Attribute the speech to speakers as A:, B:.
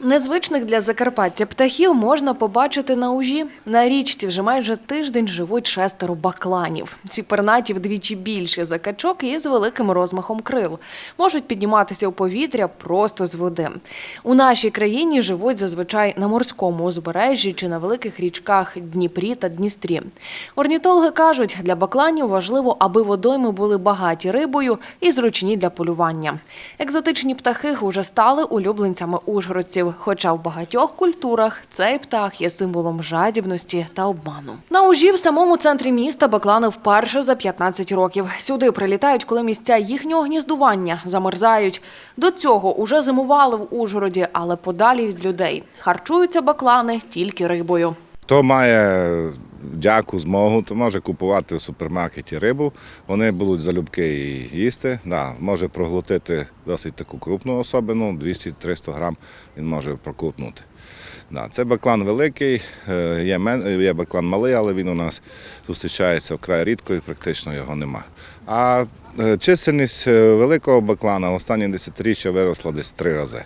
A: Незвичних для Закарпаття птахів можна побачити на ужі. На річці вже майже тиждень живуть шестеро бакланів. Ці пернаті вдвічі більші за качок і з великим розмахом крил. Можуть підніматися у повітря просто з води. У нашій країні живуть зазвичай на морському узбережжі чи на великих річках Дніпрі та Дністрі. Орнітологи кажуть, для бакланів важливо, аби водойми були багаті рибою і зручні для полювання. Екзотичні птахи вже стали улюбленцями ужгородців, хоча в багатьох культурах цей птах є символом жадібності та обману. На ужі в самому центрі міста баклани вперше за 15 років. Сюди прилітають, коли місця їхнього гніздування замерзають. До цього уже зимували в Ужгороді, але подалі від людей. Харчуються баклани тільки рибою.
B: Хто має дяку, змогу, то може купувати в супермаркеті рибу. Вони будуть залюбки її їсти. Да, може проглотити досить таку крупну особину, 200-300 грам він може прокупнути. Да, це баклан великий, е, є, є баклан малий, але він у нас зустрічається вкрай рідко і практично його нема. А е, чисельність е, великого баклана в останні десятиріччя виросла десь три рази.